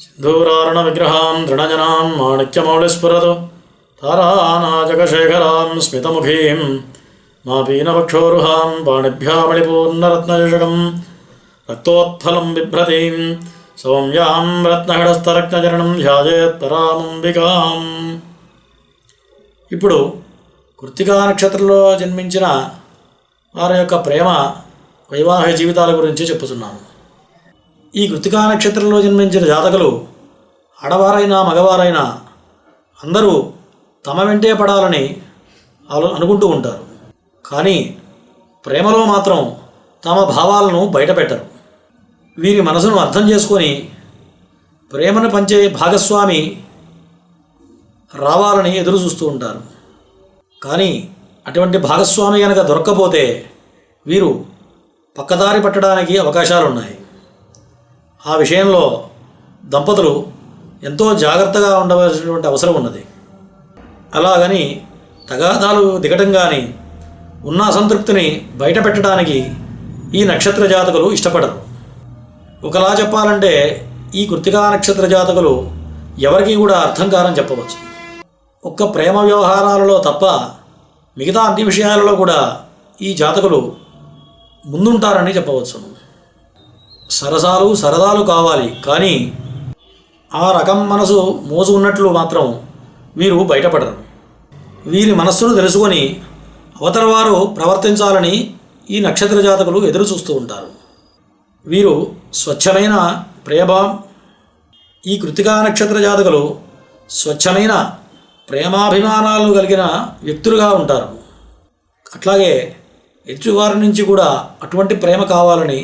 సింధూరారణ విగ్రహాం దృఢజనాం మాణిక్యమౌళిస్ఫురదు తారానాజగశేఖరాం స్మితముఖీం మా పీనవక్షోరుహాం పాణిభ్యామళిపూర్ణరత్నయుషకం రక్తోత్ఫలం బిభ్రతీం సౌమ్యాం రత్నహడస్థరత్నచరణం ధ్యాజేత్తరామంబికాం ఇప్పుడు కృత్తికా నక్షత్రంలో జన్మించిన వారి యొక్క ప్రేమ వైవాహిక జీవితాల గురించి చెప్పుతున్నాము ఈ కృతికా నక్షత్రంలో జన్మించిన జాతకులు ఆడవారైనా మగవారైనా అందరూ తమ వెంటే పడాలని అనుకుంటూ ఉంటారు. కానీ ప్రేమలో మాత్రం తమ భావాలను బయటపెట్టరు. వీరి మనసును అర్థం చేసుకొని ప్రేమను పంచే భాగస్వామి రావాలని ఎదురు చూస్తూ ఉంటారు. కానీ అటువంటి భాగస్వామి కనుక దొరక్కపోతే వీరు పక్కదారి పట్టడానికి అవకాశాలు ఉన్నాయి ఆ విషయంలో దంపతులు ఎంతో జాగ్రత్తగా ఉండవలసినటువంటి అవసరం ఉన్నది. అలాగని తగాదాలు దిగటం కానీ ఉన్న అసంతృప్తిని బయటపెట్టడానికి ఈ నక్షత్ర జాతకులు ఇష్టపడరు. ఒకలా చెప్పాలంటే ఈ కృతికా నక్షత్ర జాతకులు ఎవరికీ కూడా అర్థం కారని చెప్పవచ్చు. ఒక్క ప్రేమ వ్యవహారాలలో తప్ప మిగతా అన్ని విషయాలలో కూడా ఈ జాతకులు ముందుంటారని చెప్పవచ్చు సరసాలు సరదాలు కావాలి కానీ ఆ రకం మనసు మోజు ఉన్నట్లు మాత్రం వీరు బయటపడరు. వీరి మనస్సును తెలుసుకొని అవతలవారు ప్రవర్తించాలని ఈ నక్షత్ర జాతకులు ఎదురు చూస్తూ ఉంటారు. వీరు స్వచ్ఛమైన ప్రేమ ఈ కృతికా నక్షత్ర జాతకులు స్వచ్ఛమైన ప్రేమాభిమానాలు కలిగిన వ్యక్తులుగా ఉంటారు. అట్లాగే ఎదుటివారి నుంచి కూడా అటువంటి ప్రేమ కావాలని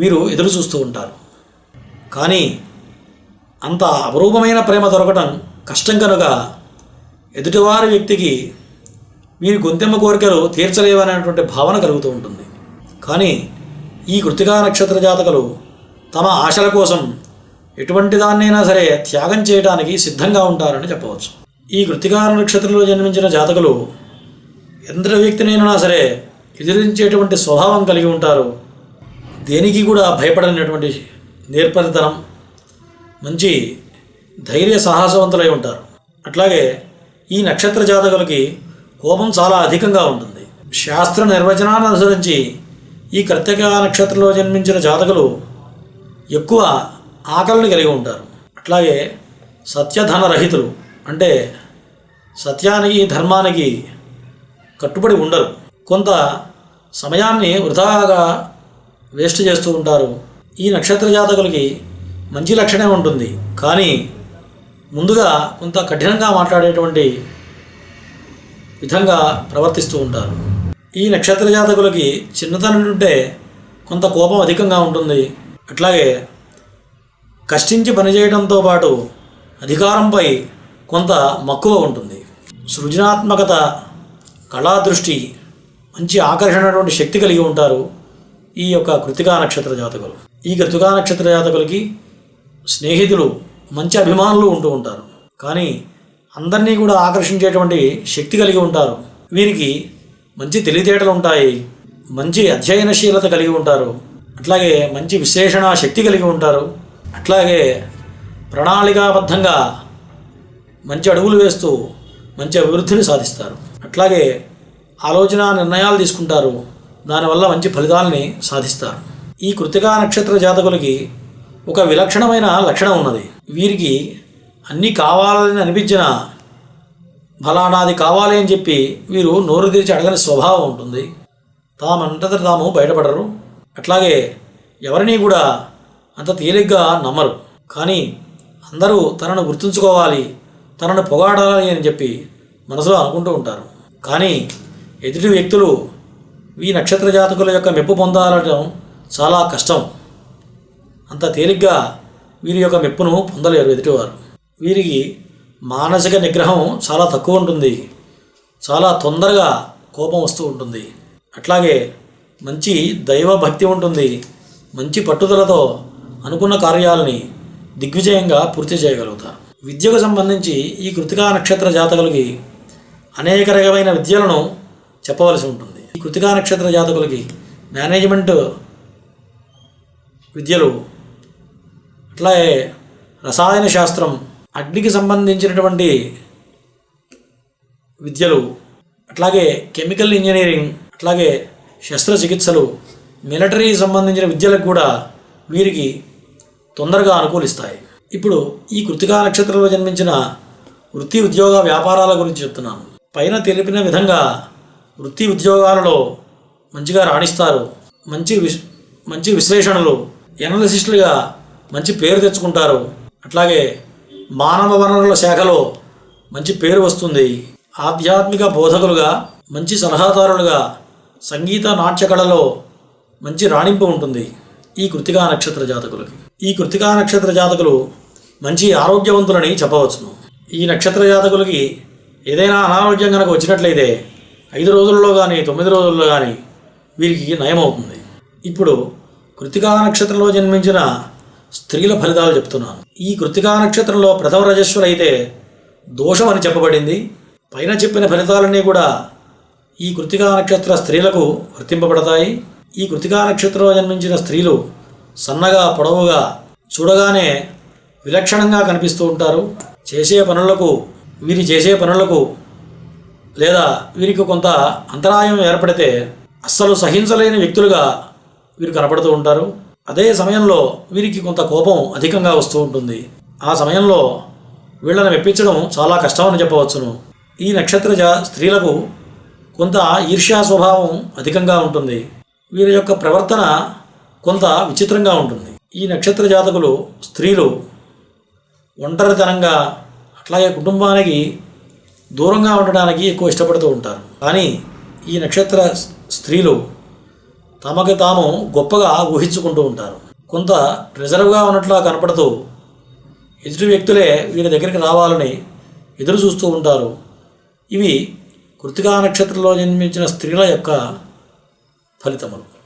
వీరు ఎదురు చూస్తూ ఉంటారు. కానీ అంత అపరూపమైన ప్రేమ దొరకడం కష్టం కనుక ఎదుటివారి వ్యక్తికి వీరి గొంతెమ్మ కోరికలు తీర్చలేవనేటువంటి భావన కలుగుతూ ఉంటుంది. కానీ ఈ కృతికా నక్షత్ర జాతకులు తమ ఆశల కోసం ఎటువంటి దాన్నైనా సరే త్యాగం చేయడానికి సిద్ధంగా ఉంటారని చెప్పవచ్చు. ఈ కృతికా నక్షత్రంలో జన్మించిన జాతకులు ఎంత వ్యక్తినైనా సరే ఎదిరించేటువంటి స్వభావం కలిగి ఉంటారు. దేనికి కూడా భయపడనటువంటి నేర్పరితనం మంచి ధైర్య సాహసవంతులై ఉంటారు. అట్లాగే ఈ నక్షత్ర జాతకులకి కోపం చాలా అధికంగా ఉంటుంది. శాస్త్ర నిర్వచనాన్ని అనుసరించి ఈ కర్తక నక్షత్రంలో జన్మించిన జాతకులు ఎక్కువ ఆకలిని కలిగి ఉంటారు. అట్లాగే సత్యధన రహితులు అంటే సత్యానికి ధర్మానికి కట్టుబడి ఉండరు. కొంత సమయాన్ని వృధాగా వేస్ట్ చేస్తూ ఉంటారు. ఈ నక్షత్ర జాతకులకి మంచి లక్షణమే ఉంటుంది. కానీ ముందుగా కొంత కఠినంగా మాట్లాడేటువంటి విధంగా ప్రవర్తిస్తూ ఉంటారు. ఈ నక్షత్ర జాతకులకి చిన్నతనం నుండే కొంత కోపం అధికంగా ఉంటుంది. అట్లాగే కష్టించి పనిచేయడంతో పాటు అధికారంపై కొంత మక్కువ ఉంటుంది. సృజనాత్మకత కళాదృష్టి మంచి ఆకర్షణటువంటి శక్తి కలిగి ఉంటారు. ఈ యొక్క కృతికా నక్షత్ర జాతకులు. ఈ కృతికా నక్షత్ర జాతకులకి స్నేహితులు మంచి అభిమానులు ఉంటూ ఉంటారు. కానీ అందరినీ కూడా ఆకర్షించేటువంటి శక్తి కలిగి ఉంటారు. వీరికి మంచి తెలివితేటలు ఉంటాయి. మంచి అధ్యయనశీలత కలిగి ఉంటారు. అట్లాగే మంచి విశ్లేషణ శక్తి కలిగి ఉంటారు. అట్లాగే ప్రణాళికాబద్ధంగా మంచి అడుగులు వేస్తూ మంచి అభివృద్ధిని సాధిస్తారు. అట్లాగే ఆలోచన నిర్ణయాలు తీసుకుంటారు. దానివల్ల మంచి ఫలితాలని సాధిస్తారు. ఈ కృతికా నక్షత్ర జాతకులకి ఒక విలక్షణమైన లక్షణం ఉన్నది. వీరికి అన్నీ కావాలని అనిపించిన ఫలానాది కావాలి అని చెప్పి వీరు నోరు తెరిచి అడగని స్వభావం ఉంటుంది. తామంతట తాము బయటపడరు. అట్లాగే ఎవరిని కూడా అంత తేలిగ్గా నమ్మరు. కానీ అందరూ తనను గుర్తుంచుకోవాలి తనను పొగాడాలి అని చెప్పి మనసులో అనుకుంటూ ఉంటారు. కానీ ఎదుటి వ్యక్తులు ఈ నక్షత్ర జాతకుల యొక్క మెప్పు పొందాలటం చాలా కష్టం. అంత తేలిగ్గా వీరి యొక్క మెప్పును పొందలేరు ఎదుటివారు. వీరికి మానసిక నిగ్రహం చాలా తక్కువ ఉంటుంది. చాలా తొందరగా కోపం వస్తూ ఉంటుంది. అట్లాగే మంచి దైవభక్తి ఉంటుంది. మంచి పట్టుదలతో అనుకున్న కార్యాలని దిగ్విజయంగా పూర్తి చేయగలుగుతారు. విద్యకు సంబంధించి ఈ కృతికా నక్షత్ర జాతకులకి అనేక రకమైన విద్యలను చెప్పవలసి ఉంటుంది. కృతికా నక్షత్ర జాతకులకి మేనేజ్మెంట్ విద్యలు అట్లాగే రసాయన శాస్త్రం అగ్నికి సంబంధించినటువంటి విద్యలు అట్లాగే కెమికల్ ఇంజనీరింగ్ అట్లాగే శస్త్రచికిత్సలు మిలిటరీ సంబంధించిన విద్యలకు కూడా వీరికి తొందరగా అనుకూలిస్తాయి. ఇప్పుడు ఈ కృతికా నక్షత్రంలో జన్మించిన వృత్తి ఉద్యోగ వ్యాపారాల గురించి చెప్తున్నాను. పైన తెలిపిన విధంగా వృత్తి ఉద్యోగాలలో మంచిగా రాణిస్తారు. మంచి విశ్ మంచి విశ్లేషణలు ఎనలిసిస్టులుగా మంచి పేరు తెచ్చుకుంటారు. అట్లాగే మానవ వనరుల శాఖలో మంచి పేరు వస్తుంది. ఆధ్యాత్మిక బోధకులుగా మంచి సలహాదారులుగా సంగీత నాట్య కళలో మంచి రాణింపు ఉంటుంది. ఈ కృతికా నక్షత్ర జాతకులకి. ఈ కృతికా నక్షత్ర జాతకులు మంచి ఆరోగ్యవంతులని చెప్పవచ్చును. ఈ నక్షత్ర జాతకులకి ఏదైనా అనారోగ్యం కనుక వచ్చినట్లయితే ఐదు రోజుల్లో కానీ తొమ్మిది రోజుల్లో కానీ వీరికి నయమవుతుంది. ఇప్పుడు కృతికా నక్షత్రంలో జన్మించిన స్త్రీల ఫలితాలు చెప్తున్నాను. ఈ కృతికా నక్షత్రంలో ప్రథమ రజస్సులైతే దోషం అని చెప్పబడింది. పైన చెప్పిన ఫలితాలన్నీ కూడా ఈ కృతికా నక్షత్ర స్త్రీలకు వర్తింపబడతాయి. ఈ కృతికా నక్షత్రంలో జన్మించిన స్త్రీలు సన్నగా పొడవుగా చూడగానే విలక్షణంగా కనిపిస్తూ ఉంటారు. చేసే పనులకు వీరి చేసే పనులకు లేదా వీరికి కొంత అంతరాయం ఏర్పడితే అస్సలు సహించలేని వ్యక్తులుగా వీరు కనపడుతూ ఉంటారు. అదే సమయంలో వీరికి కొంత కోపం అధికంగా వస్తూ ఉంటుంది. ఆ సమయంలో వీళ్ళని మెప్పించడం చాలా కష్టమని చెప్పవచ్చును. ఈ నక్షత్ర జా- స్త్రీలకు కొంత ఈర్ష్యా స్వభావం అధికంగా ఉంటుంది. వీరి యొక్క ప్రవర్తన కొంత విచిత్రంగా ఉంటుంది. ఈ నక్షత్ర జాతకులు స్త్రీలు ఒంటరితనంగా అట్లాగే కుటుంబానికి దూరంగా ఉండడానికి ఎక్కువ ఇష్టపడుతూ ఉంటారు. కానీ ఈ నక్షత్ర స్త్రీలు తమకు తాము గొప్పగా ఊహించుకుంటూ ఉంటారు. కొంత రిజర్వ్గా ఉన్నట్లా కనపడుతూ ఎదుటి వ్యక్తులే వీరి దగ్గరికి రావాలని ఎదురు చూస్తూ ఉంటారు. ఇవి కృతికా నక్షత్రంలో జన్మించిన స్త్రీల యొక్క ఫలితములు.